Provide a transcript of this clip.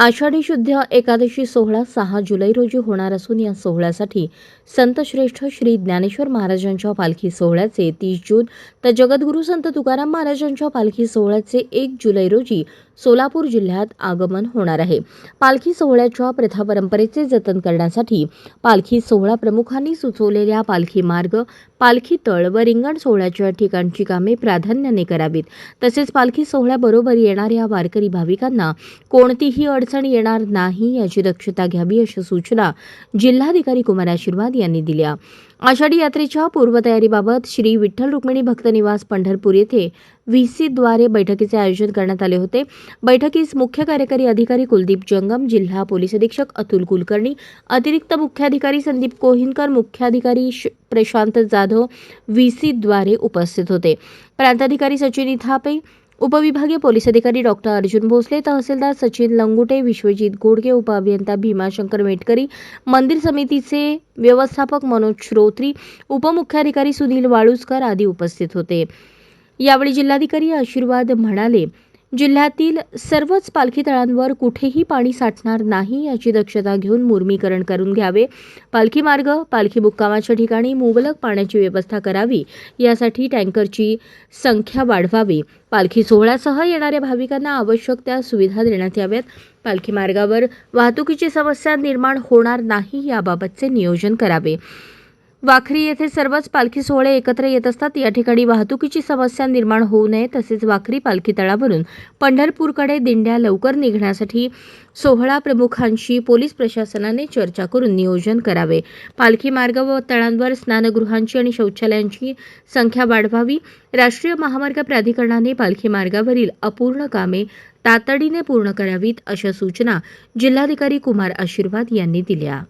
आषाढी शुद्ध एकादशी सोहळा सहा जुलै रोजी होणार असून या सोहळ्यासाठी संतश्रेष्ठ श्री ज्ञानेश्वर महाराजांच्या पालखी सोहळ्याचे तीस जून तर जगद्गुरू संत तुकाराम महाराजांच्या पालखी सोहळ्याचे एक जुलै रोजी सोलापूर जिल्ह्यात आगमन होणार आहे. पालखी सोहळ्याच्या प्रथा परंपरेचे जतन करण्यासाठी पालखी सोहळा प्रमुखांनी सुचवलेल्या पालखी मार्ग पालखी तळ व रिंगण सोहळ्याच्या ठिकाणची कामे प्राधान्याने करावीत. तसेच पालखी सोहळ्याबरोबर येणाऱ्या वारकरी भाविकांना कोणतीही अडचण येणार नाही याची दक्षता घ्यावी अशा सूचना जिल्हाधिकारी कुमार आशीर्वाद यांनी दिल्या. आषाढी यात्रेच्या पूर्वतयारीबाबत श्री विठ्ठल रुक्मिणी भक्त निवास पंढरपूर येथे व्हीसीद्वारे बैठकीचे आयोजन करण्यात आले होते. बैठकीस मुख्य कार्यकारी अधिकारी कुलदीप जंगम जिल्हा पोलीस अधीक्षक अतुल कुलकर्णी अतिरिक्त मुख्याधिकारी संदीप कोहिनकर मुख्याधिकारी श- प्रशांत जाधव व्हीसीद्वारे उपस्थित होते. प्रांताधिकारी सचिन इथापे उपविभागीय पोलीस अधिकारी डॉक्टर अर्जुन भोसले तहसीलदार सचिन लंगुटे विश्वजित गोडगे उपअभियंता भीमाशंकर मेटकरी मंदिर समितीचे व्यवस्थापक मनोज श्रोत्री उपमुख्याधिकारी सुनील वाळुसकर आदी उपस्थित होते. यावेळी जिल्हाधिकारी आशीर्वाद म्हणाले जिल्ह्यातील सर्वच पालखी तळांवर कुठेही पाणी साठणार नाही याची दक्षता घेऊन मुर्मीकरण करून घ्यावे. पालखी मार्ग पालखी मुक्कामाच्या ठिकाणी मुबलक पाण्याची व्यवस्था करावी. यासाठी टँकरची संख्या वाढवावी. पालखी सोहळ्यासह येणाऱ्या भाविकांना आवश्यक त्या सुविधा देण्यात याव्यात. पालखी मार्गावर वाहतुकीची समस्या निर्माण होणार नाही याबाबतचे नियोजन करावे. वाखरी येथे सर्वच पालखी सोहळे एकत्र येत असतात. या ठिकाणी वाहतुकीची समस्या निर्माण होऊ नये तसेच वाखरी पालखी तळावरून पंढरपूरकडे दिंड्या लवकर निघण्यासाठी सोहळा प्रमुखांशी पोलीस प्रशासनाने चर्चा करून नियोजन करावे. पालखी मार्ग व तळांवर स्नानगृहांची आणि शौचालयांची संख्या वाढवावी. राष्ट्रीय महामार्ग प्राधिकरणाने पालखी मार्गावरील अपूर्ण कामे तातडीने पूर्ण करावीत अशा सूचना जिल्हाधिकारी कुमार आशीर्वाद यांनी दिल्या.